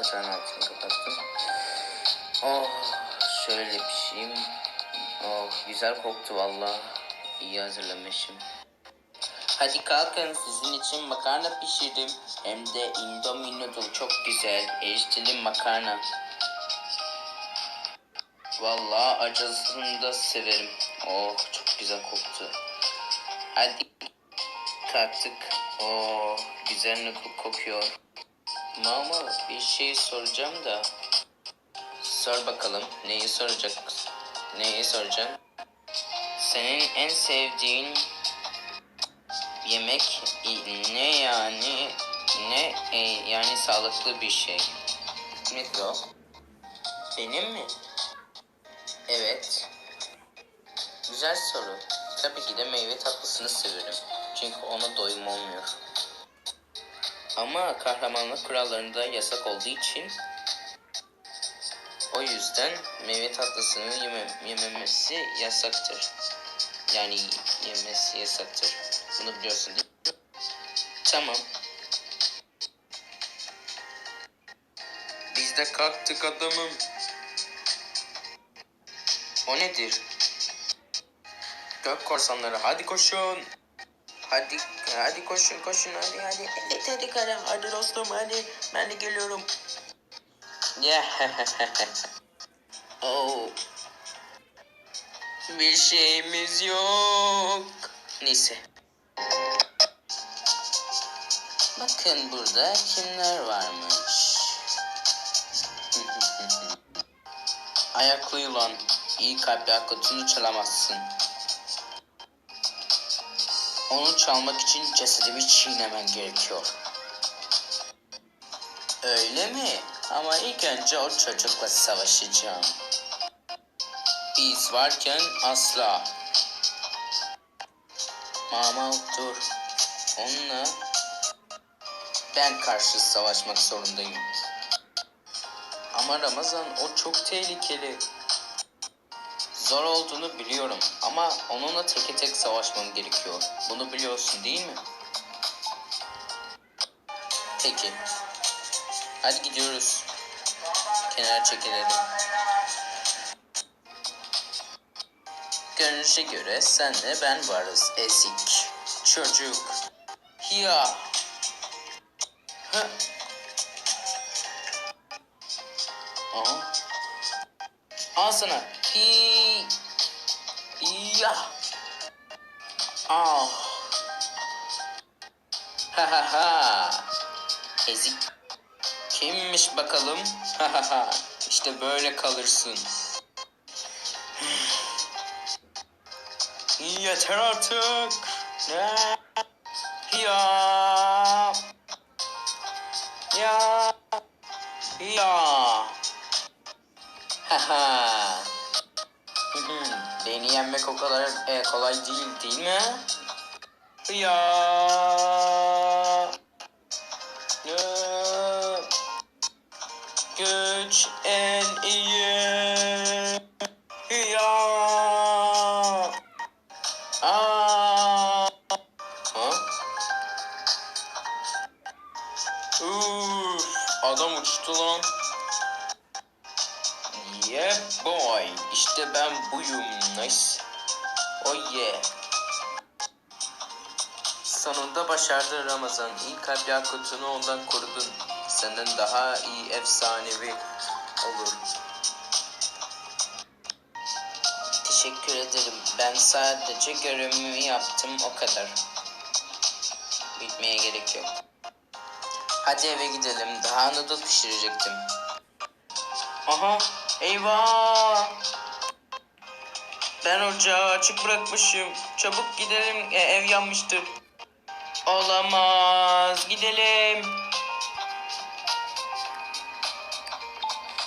Ocağın altını kapattım. Oh şöyle pişeyim. Oh güzel koktu valla. İyi hazırlamışım. Hadi kalkın sizin için makarna pişirdim. Hem de indomie noodle çok güzel. Erişteli makarna. Vallahi acısını da severim. Oh çok güzel koktu. Hadi kalktık. Oh güzel kokuyor. Mama bir şey soracağım da. Sor bakalım. Neyi soracak? Neyi soracağım? Senin en sevdiğin yemek ne yani? Ne e, yani sağlıklı bir şey? Nedir o? Benim mi? Evet. Güzel soru. Tabii ki de meyve tatlısını severim. Çünkü ona doyum olmuyor. Ama kahramanlık kurallarında yasak olduğu için o yüzden meyve tatlısını yeme, yememesi yasaktır. Yani yemesi yasaktır. Bunu biliyorsun değil mi? Tamam. Biz de kalktık adamım. O nedir? Gök korsanları hadi koşun. Hadi hadi koşun koşun hadi hadi. Evet hadi kara hadi dostum hadi. Ben de geliyorum. Ya. oh. Bir şeyimiz yok. Neyse. Bakın burada kimler varmış. Ayaklı yılan. İyi kalpli akıtını çalamazsın. Onu çalmak için cesedimi çiğnemen gerekiyor. Öyle mi? Ama ilk önce o çocukla savaşacağım. Biz varken asla. Mama dur. Onunla ben karşı savaşmak zorundayım. Ama Ramazan o çok tehlikeli. Zor olduğunu biliyorum ama onunla teke tek savaşmam gerekiyor. Bunu biliyorsun değil mi? Peki. Hadi gidiyoruz. Kenara çekilelim. Görünüşe göre senle ben varız ezik. Çocuk. Ya. Hı. Aha. Al sana. Hi. Ya. Ah. Ha ha ha. Ezik. Kimmiş bakalım? Ha ha ha. İşte böyle kalırsın. Yeter artık. Ya. Ya. Ya. Beni yenmek o kadar e, kolay değil değil mi? Ya. Güç en iyi. Ya. Aa. Adam uçtu lan. Yeah boy. İşte ben buyum. Nice. Oh yeah. Sonunda başardın Ramazan. İyi kalpli akıtını ondan korudun. Senden daha iyi efsanevi olur. Teşekkür ederim. Ben sadece görevimi yaptım o kadar. Bitmeye gerek yok. Hadi eve gidelim. Daha noodle pişirecektim. Aha eyvah. Ben ocağı açık bırakmışım. Çabuk gidelim. E, ev yanmıştır. Olamaz. Gidelim.